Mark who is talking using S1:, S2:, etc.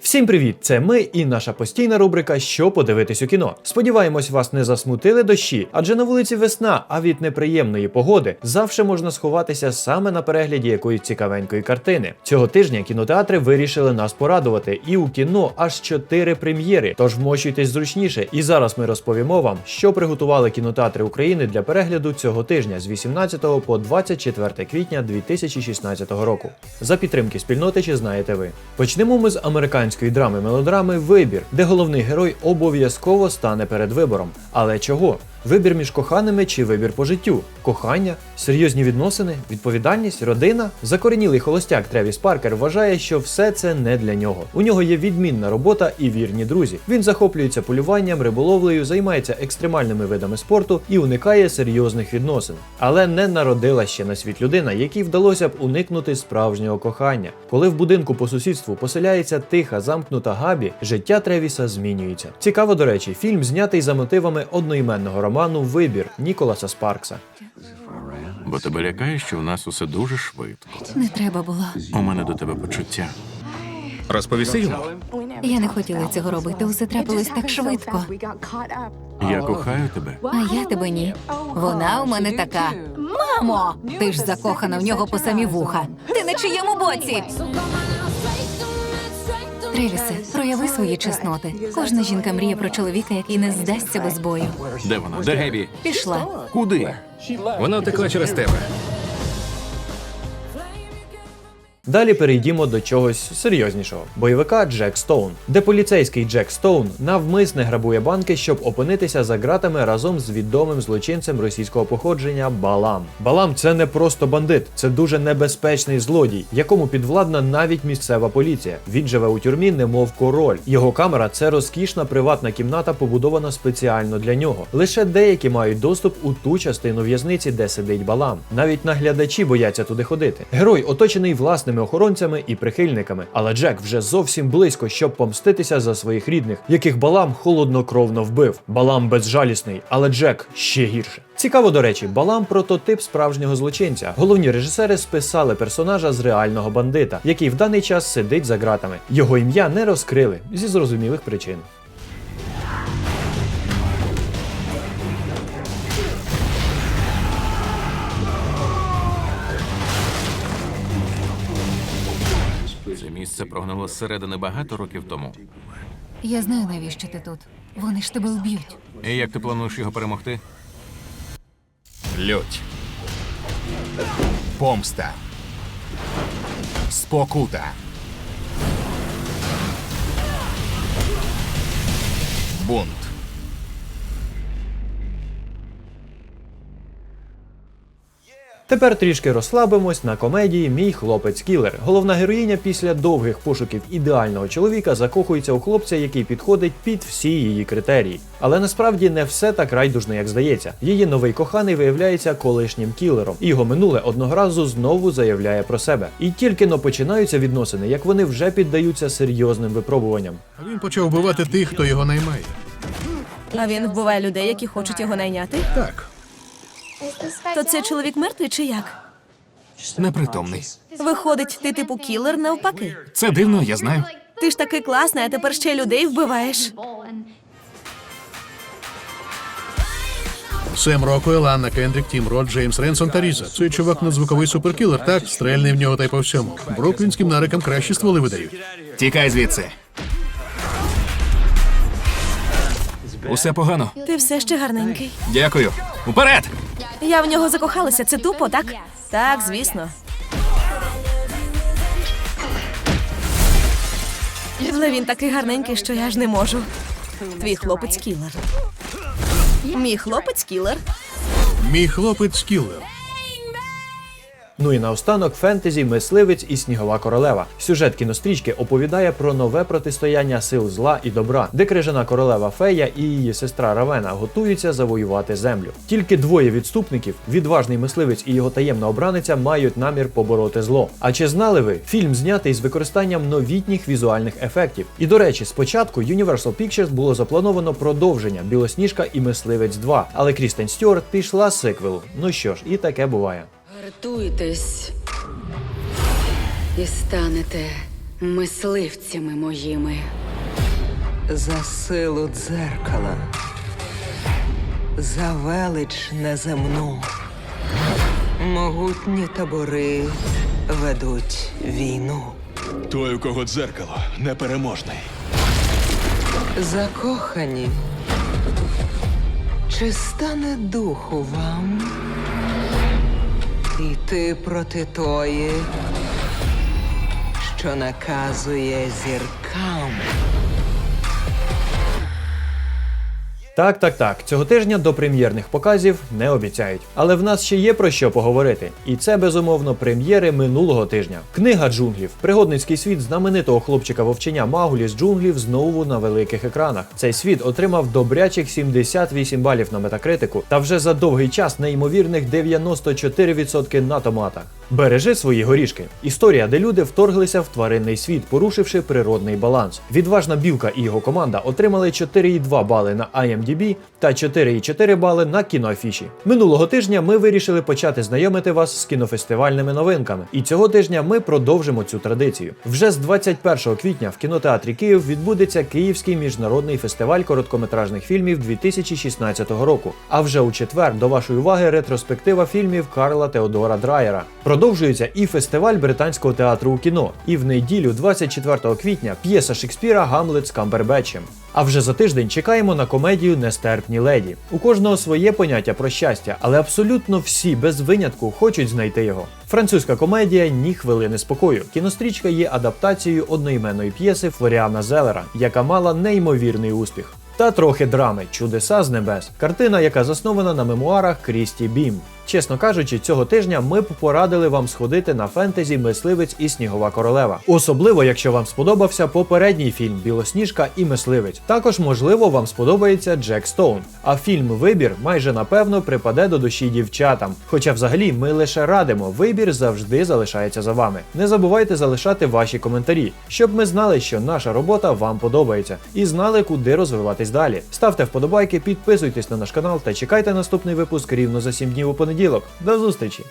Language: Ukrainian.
S1: Всім привіт! Це ми і наша постійна рубрика Що подивитись у кіно. Сподіваємось, вас не засмутили дощі, адже на вулиці весна, а від неприємної погоди завжди можна сховатися саме на перегляді якоїсь цікавенької картини. Цього тижня кінотеатри вирішили нас порадувати, і у кіно аж чотири прем'єри. Тож вмощуйтесь зручніше. І зараз ми розповімо вам, що приготували кінотеатри України для перегляду цього тижня з 18 по 24 квітня 2016 року. За підтримки спільноти, чи знаєте ви. Почнемо ми з американської драми мелодрами Вибір, де головний герой обов'язково стане перед вибором. Але чого? Вибір між коханими чи вибір по життю? Кохання, серйозні відносини, відповідальність, родина. Закоренілий холостяк Тревіс Паркер вважає, що все це не для нього. У нього є відмінна робота і вірні друзі. Він захоплюється полюванням, риболовлею, займається екстремальними видами спорту і уникає серйозних відносин. Але не народила ще на світ людина, якій вдалося б уникнути справжнього кохання. Коли в будинку по сусідству поселяється тиха, замкнута Габі, життя Тревіса змінюється. Цікаво, до речі, фільм знятий за мотивами одноіменного роману Вибір Ніколаса Спаркса.
S2: Бо тебе лякає, що в нас усе дуже швидко.
S3: Не треба було.
S2: У мене до тебе почуття.
S4: Розповісти йому?
S3: Я не хотіла цього робити. Усе трапилось так швидко.
S2: Я кохаю тебе.
S3: А я тебе ні. Вона у мене така. Мамо! Ти ж закохана в нього по самі вуха. Ти на чиєму боці? Тревісе, прояви свої чесноти. Кожна жінка мріє про чоловіка, який не здасться без бою.
S2: Де вона? Де Гебі?
S3: Пішла.
S2: Куди?
S4: Вона втекла через тебе.
S1: Далі перейдімо до чогось серйознішого бойовика Джек Стоун, де поліцейський Джек Стоун навмисне грабує банки, щоб опинитися за ґратами разом з відомим злочинцем російського походження Балам. Балам це не просто бандит, це дуже небезпечний злодій, якому підвладна навіть місцева поліція. Він живе у тюрмі, немов король. Його камера це розкішна приватна кімната, побудована спеціально для нього. Лише деякі мають доступ у ту частину в'язниці, де сидить Балам. Навіть наглядачі бояться туди ходити. Герой оточений власними охоронцями і прихильниками, але Джек вже зовсім близько, щоб помститися за своїх рідних, яких Балам холоднокровно вбив. Балам безжалісний, але Джек ще гірше. Цікаво, до речі, Балам прототип справжнього злочинця. Головні режисери списали персонажа з реального бандита, який в даний час сидить за ґратами. Його ім'я не розкрили зі зрозумілих причин.
S2: Місце прогнало зсередини багато років тому.
S3: Я знаю, навіщо ти тут. Вони ж тебе вб'ють.
S2: І як ти плануєш його перемогти?
S4: Лють. Помста. Спокута. Бунт.
S1: Тепер трішки розслабимось на комедії Мій хлопець кілер. Головна героїня після довгих пошуків ідеального чоловіка закохується у хлопця, який підходить під всі її критерії. Але насправді не все так райдужно, як здається. Її новий коханий виявляється колишнім кілером, його минуле одного разу знову заявляє про себе. І тільки но починаються відносини, як вони вже піддаються серйозним випробуванням.
S5: Він почав вбивати тих, хто його наймає.
S6: А він вбиває людей, які хочуть його найняти.
S5: Так,
S6: То це чоловік мертвий чи як?
S4: Непритомний.
S6: Виходить, ти типу кілер навпаки.
S4: Це дивно, я знаю.
S6: Ти ж такий класний, а тепер ще й людей вбиваєш.
S5: Сем Роквелл, Анна Кендрік, Тім Рот, Джеймс Ренсон та Різа. Цей чувак надзвуковий суперкілер, так, стрельний в нього та й по всьому. Бруклінським нарикам кращі стволи видають.
S4: Тікай звідси. Усе погано.
S6: Ти все ще гарненький.
S4: Дякую. Уперед!
S6: Я в нього закохалася. Це тупо, так? Так, звісно. Але він такий гарненький, що я ж не можу. Твій хлопець кілер. Мій хлопець кілер.
S5: Мій хлопець кілер.
S1: Ну і наостанок фентезі, мисливець і снігова королева. Сюжет кінострічки оповідає про нове протистояння сил зла і добра, де крижана королева Фея і її сестра Равена готуються завоювати землю. Тільки двоє відступників, відважний мисливець і його таємна обраниця, мають намір побороти зло. А чи знали ви, фільм знятий з використанням новітніх візуальних ефектів? І до речі, спочатку Universal Pictures було заплановано продовження Білосніжка і Мисливець 2, але Крістен Стюарт пішла з сиквелу. Ну що ж, і таке буває.
S7: Гартуйтесь і станете мисливцями моїми.
S8: за силу дзеркала, за велич неземну. Могутні табори ведуть війну.
S9: Той, у кого дзеркало, непереможний.
S8: Закохані. Чи стане духу вам йти проти тої, що наказує зіркам?
S1: Так, так, так. Цього тижня до прем'єрних показів не обіцяють. Але в нас ще є про що поговорити. І це безумовно прем'єри минулого тижня. Книга джунглів. Пригодницький світ знаменитого хлопчика вовчення Магулі з джунглів знову на великих екранах. Цей світ отримав добрячих 78 балів на метакритику та вже за довгий час неймовірних 94% на томатах. Бережи свої горішки. Історія, де люди вторглися в тваринний світ, порушивши природний баланс. Відважна білка і його команда отримали 4,2 бали на IMDb та 4,4 бали на кіноафіші. Минулого тижня ми вирішили почати знайомити вас з кінофестивальними новинками. І цього тижня ми продовжимо цю традицію. Вже з 21 квітня в кінотеатрі Київ відбудеться Київський міжнародний фестиваль короткометражних фільмів 2016 року. А вже у четвер до вашої уваги ретроспектива фільмів Карла Теодора Драйера. Продовжується і фестиваль британського театру у кіно. І в неділю, 24 квітня, п'єса Шекспіра Гамлет з Камбербетчем. А вже за тиждень чекаємо на комедію Нестерпні леді. У кожного своє поняття про щастя, але абсолютно всі без винятку хочуть знайти його. Французька комедія Ні хвилини спокою. Кінострічка є адаптацією одноіменної п'єси Флоріана Зелера, яка мала неймовірний успіх. Та трохи драми Чудеса з небес. Картина, яка заснована на мемуарах Крісті Бім. Чесно кажучи, цього тижня ми б порадили вам сходити на фентезі Мисливець і Снігова королева. Особливо, якщо вам сподобався попередній фільм Білосніжка і Мисливець. Також, можливо, вам сподобається Джек Стоун. А фільм Вибір майже напевно припаде до душі дівчатам. Хоча, взагалі, ми лише радимо, вибір завжди залишається за вами. Не забувайте залишати ваші коментарі, щоб ми знали, що наша робота вам подобається, і знали, куди розвиватись далі. Ставте вподобайки, підписуйтесь на наш канал та чекайте наступний випуск рівно за 7 днів у понеділок. До зустрічі!